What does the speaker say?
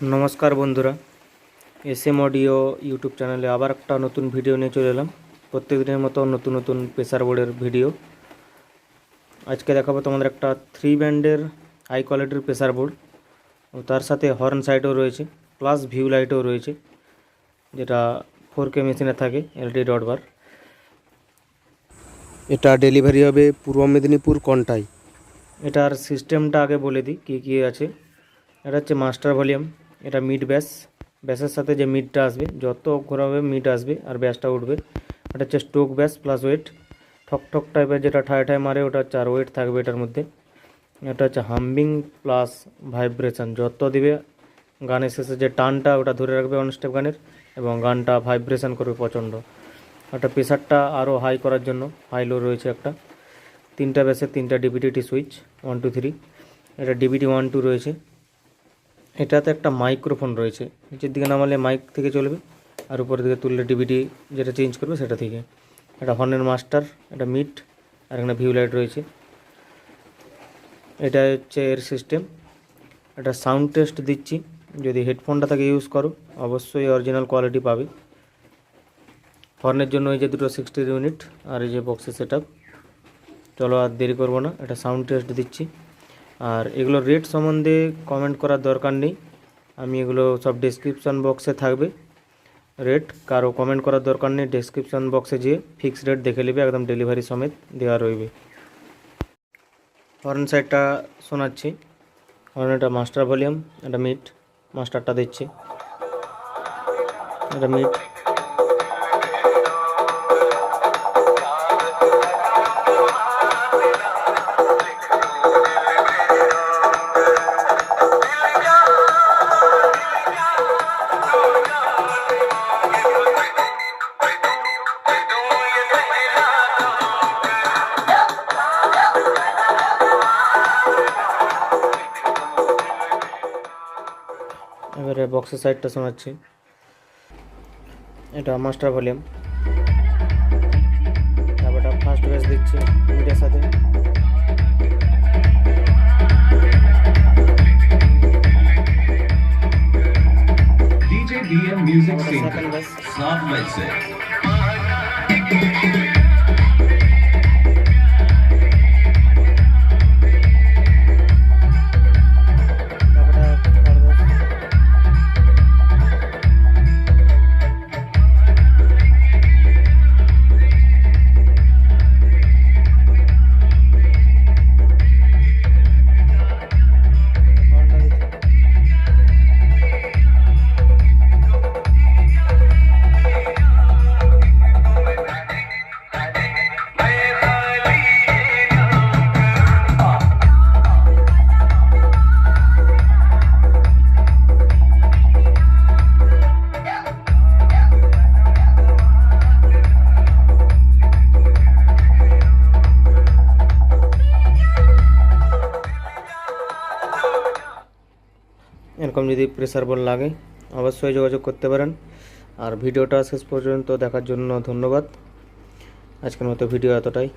নমস্কার বন্ধুরা S M audio YouTube চ্যানেলে আবার একটা নতুন ভিডিও নিয়ে চলে এলাম। প্রত্যেক দিনের মতো নতুন নতুন প্রেসার বোর্ডের ভিডিও। আজকে দেখাবো তোমাদের একটা থ্রি ব্যান্ডের হাই কোয়ালিটির প্রেসার বোর্ড। ও তার সাথে হর্ন সাইটও রয়েছে প্লাস ভিউ লাইটও রয়েছে, যেটা ফোর কে মেশিনে থাকে এলডি ডট বার এটা ডেলিভারি হবে পূর্ব মেদিনীপুর কন্টাই। এটার সিস্টেমটা আগে বলে দিই, কী কী আছে। এটা হচ্ছে মাস্টার ভলিউম এটা মিড ব্যাস ব্যাসের সাথে যে মিডটা আসবে, যত ঘোরাবে মিড আসবে আর ব্যাসটা উঠবে। এটা হচ্ছে স্টোক ব্যাস প্লাস ওয়েট ঠক ঠক টাইপের যেটা ঠায় ঠায় মারে, ওটা আর ওয়েট থাকবে এটার মধ্যে। এটা হচ্ছে হাম্বিং প্লাস ভাইব্রেশন যত দিবে, গানের শেষে যে টানটা, ওটা ধরে রাখবে অন স্টেপ গানের এবং গানটা ভাইব্রেশন করবে প্রচণ্ড। একটা প্রেশারটা আরও হাই করার জন্য হাই লো রয়েছে একটা। তিনটা ব্যাসের তিনটা DPDT switch one two three এটা ডিবিটি ওয়ান টু রয়েছে। এটাতে একটা মাইক্রোফোন রয়েছে। নিচের দিকে নামালে মাইক থেকে চলবে, আর উপরের দিকে তুললে ডিবিটি যেটা চেঞ্জ করবে সেটা থেকে। এটা হর্নের মাস্টার এটা মিট আর এখানে ভিউ লাইট রয়েছে। এটা হচ্ছে এর সিস্টেম এটা সাউন্ড টেস্ট দিচ্ছি। যদি হেডফোনটা থেকে ইউজ করো, অবশ্যই অরিজিনাল কোয়ালিটি পাবে। হর্নের জন্য এই যে দুটো সিক্সটি ইউনিট আর এই যে বক্সের সেট চলো আর দেরি করব না, এটা সাউন্ড টেস্ট দিচ্ছি। আর এগুলো রেট সম্বন্ধে কমেন্ট করার দরকার নেই। আমি এগুলো সব ডেসক্রিপশন বক্সে থাকবে। রেট কারও কমেন্ট করার দরকার নেই ডেসক্রিপশন বক্সে যেয়ে ফিক্স রেট দেখে নেবে, একদম ডেলিভারি সমেত দেওয়া রইবে। হর্ন সাইডটা শোনাচ্ছি। হর্ন এটা মাস্টার ভলিউম এটা মিট মাস্টারটা দিচ্ছি। এটা মিট এবারে বক্সের সাইডটা শোনাচ্ছি। এটা মাস্টার ভলিউম তারপর এটা ফার্স্ট বেস দিচ্ছি মিটের সাথে। DJ DM Music Singer. Second bass এরকম যদি প্রেসার বল লাগে, অবশ্যই যোগাযোগ করতে পারেন। আর ভিডিওটা শেষ পর্যন্ত দেখার জন্য ধন্যবাদ। আজকের মতো ভিডিও এতটাই।